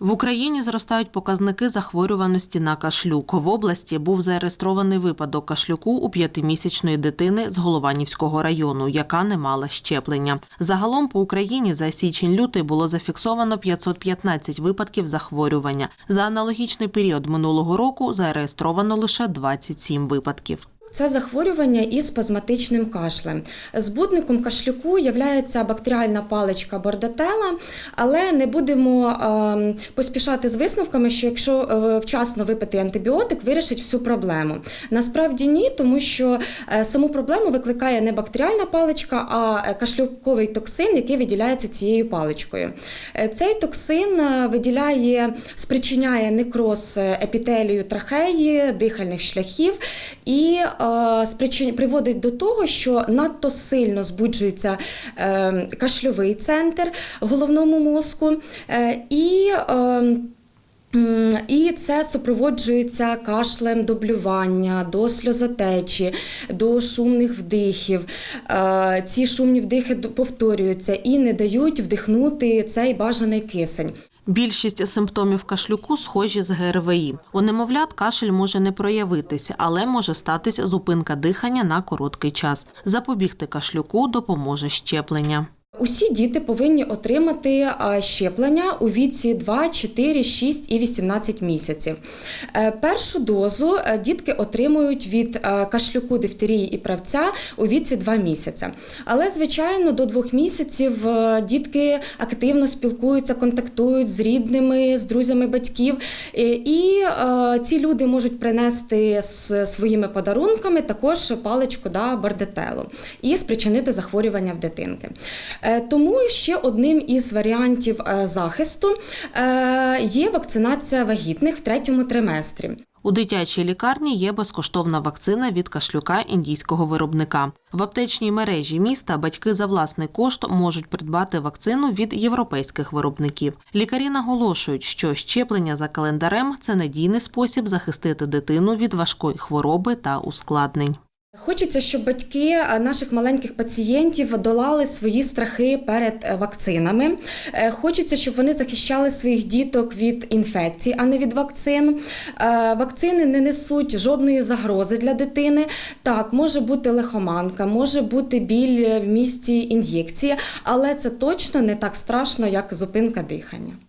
В Україні зростають показники захворюваності на кашлюк. В області був зареєстрований випадок кашлюку у п'ятимісячної дитини з Голованівського району, яка не мала щеплення. Загалом по Україні за січень-лютий було зафіксовано 515 випадків захворювання. За аналогічний період минулого року зареєстровано лише 27 випадків. Це захворювання із спазматичним кашлем. Збудником кашлюку є бактеріальна паличка бордетела, але не будемо е, поспішати з висновками, що якщо е, вчасно випити антибіотик, вирішить всю проблему. Насправді ні, тому що е, саму проблему викликає не бактеріальна паличка, а кашлюковий токсин, який виділяється цією паличкою. Е, Цей токсин е, виділяє, спричиняє некроз епітелію трахеї, дихальних шляхів і е, спричин- приводить до того, що надто сильно збуджується е, кашльовий центр в головному мозку. Е, і І це супроводжується кашлем до блювання, до сльозотечі, до шумних вдихів. Ці шумні вдихи повторюються і не дають вдихнути цей бажаний кисень. Більшість симптомів кашлюку схожі з ГРВІ. У немовлят кашель може не проявитися, але може статись зупинка дихання на короткий час. Запобігти кашлюку допоможе щеплення. Усі діти повинні отримати щеплення у віці 2, 4, 6 і 18 місяців. Е, Першу дозу е, дітки отримують від е, кашлюку, дифтерії і правця у віці 2 місяці. Але, звичайно, до 2 місяців дітки активно спілкуються, контактують з рідними, з друзями батьків. І ці люди можуть принести з своїми подарунками також паличку да, бардетелу і спричинити захворювання в дитинки. Е, Тому ще одним із варіантів е, захисту е, є вакцинація вагітних в третьому триместрі. У дитячій лікарні є безкоштовна вакцина від кашлюка індійського виробника. В аптечній мережі міста батьки за власний кошт можуть придбати вакцину від європейських виробників. Лікарі наголошують, що щеплення за календарем це надійний спосіб захистити дитину від важкої хвороби та ускладнень. Хочеться, щоб батьки е, наших маленьких пацієнтів долали свої страхи перед е, вакцинами. Е, Хочеться, щоб вони захищали своїх діток від інфекцій, а не від вакцин. Вакцини не несуть жодної загрози для дитини. Так, може бути лихоманка, може бути біль в місці ін'єкції, але це точно не так страшно, як зупинка дихання.